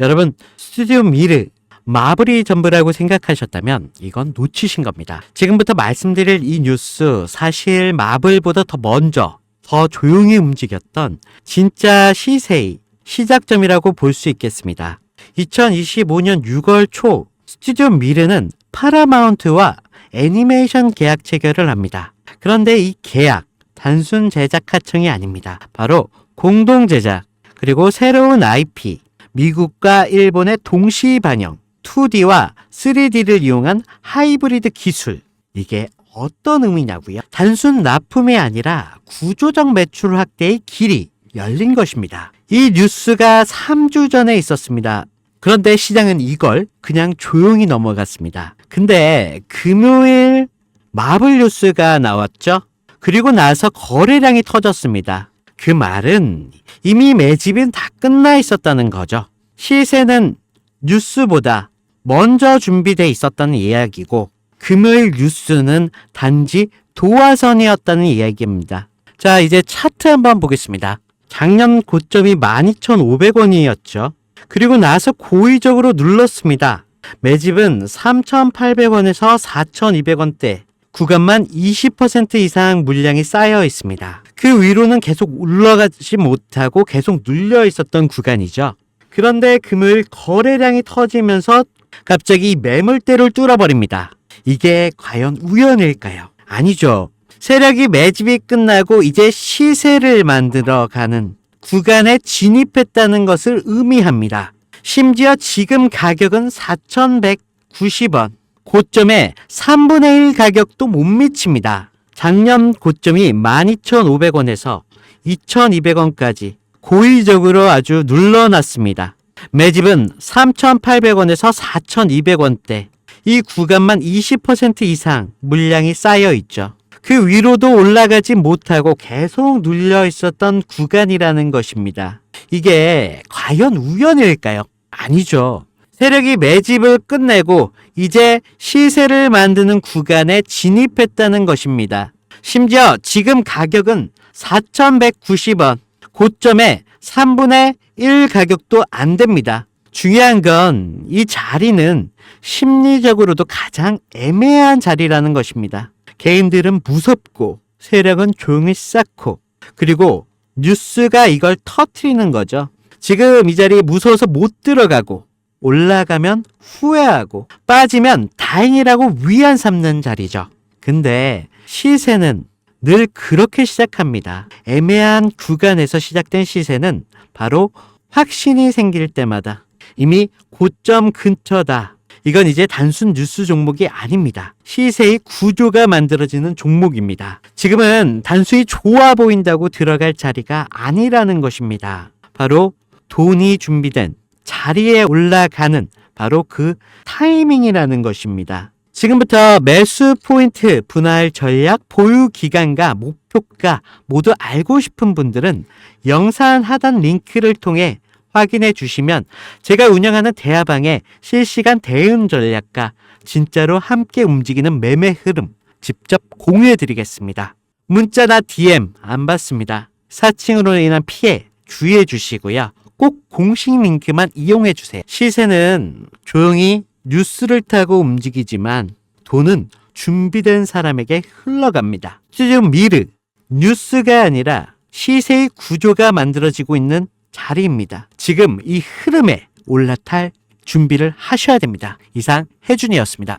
여러분, 스튜디오 미르, 마블이 전부라고 생각하셨다면 이건 놓치신 겁니다. 지금부터 말씀드릴 이 뉴스 사실 마블보다 더 먼저 더 조용히 움직였던 진짜 시세의 시작점이라고 볼 수 있겠습니다. 2025년 6월 초 스튜디오 미르는 파라마운트와 애니메이션 계약 체결을 합니다. 그런데 이 계약 단순 제작 하청이 아닙니다. 바로 공동 제작 그리고 새로운 IP 미국과 일본의 동시 반영 2D와 3D를 이용한 하이브리드 기술 이게 어떤 의미냐고요? 단순 납품이 아니라 구조적 매출 확대의 길이 열린 것입니다. 이 뉴스가 3주 전에 있었습니다. 그런데 시장은 이걸 그냥 조용히 넘어갔습니다. 근데 금요일 마블 뉴스가 나왔죠? 그리고 나서 거래량이 터졌습니다. 그 말은 이미 매집은 다 끝나 있었다는 거죠. 시세는 뉴스보다 먼저 준비돼 있었다는 이야기고 금요일 뉴스는 단지 도화선이었다는 이야기입니다. 자, 이제 차트 한번 보겠습니다. 작년 고점이 12,500원이었죠. 그리고 나서 고의적으로 눌렀습니다. 매집은 3,800원에서 4,200원대 구간만 20% 이상 물량이 쌓여 있습니다. 그 위로는 계속 올라가지 못하고 계속 눌려 있었던 구간이죠. 그런데 금요일 거래량이 터지면서 갑자기 이 매물대를 뚫어버립니다. 이게 과연 우연일까요? 아니죠. 세력이 매집이 끝나고 이제 시세를 만들어 가는 구간에 진입했다는 것을 의미합니다. 심지어 지금 가격은 4,190원. 고점에 3분의 1 가격도 못 미칩니다. 작년 고점이 12,500원에서 2,200원까지 고의적으로 아주 눌러놨습니다. 매집은 3,800원에서 4,200원대. 이 구간만 20% 이상 물량이 쌓여 있죠. 그 위로도 올라가지 못하고 계속 눌려 있었던 구간이라는 것입니다. 이게 과연 우연일까요? 아니죠. 세력이 매집을 끝내고 이제 시세를 만드는 구간에 진입했다는 것입니다. 심지어 지금 가격은 4,190원, 고점에 3분의 1 가격도 안 됩니다. 중요한 건 이 자리는 심리적으로도 가장 애매한 자리라는 것입니다. 개인들은 무섭고 세력은 조용히 쌓고 그리고 뉴스가 이걸 터트리는 거죠. 지금 이 자리에 무서워서 못 들어가고 올라가면 후회하고 빠지면 다행이라고 위안 삼는 자리죠. 근데 시세는 늘 그렇게 시작합니다. 애매한 구간에서 시작된 시세는 바로 확신이 생길 때마다 이미 고점 근처다. 이건 이제 단순 뉴스 종목이 아닙니다. 시세의 구조가 만들어지는 종목입니다. 지금은 단순히 좋아 보인다고 들어갈 자리가 아니라는 것입니다. 바로 돈이 준비된 자리에 올라가는 바로 그 타이밍이라는 것입니다. 지금부터 매수 포인트, 분할 전략, 보유 기간과 목표가 모두 알고 싶은 분들은 영상 하단 링크를 통해 확인해 주시면 제가 운영하는 대화방에 실시간 대응 전략과 진짜로 함께 움직이는 매매 흐름 직접 공유해 드리겠습니다. 문자나 DM 안 받습니다. 사칭으로 인한 피해 주의해 주시고요. 꼭 공식 링크만 이용해 주세요. 시세는 조용히 뉴스를 타고 움직이지만 돈은 준비된 사람에게 흘러갑니다. 지금 미르 뉴스가 아니라 시세의 구조가 만들어지고 있는 자리입니다. 지금 이 흐름에 올라탈 준비를 하셔야 됩니다. 이상 해준이었습니다.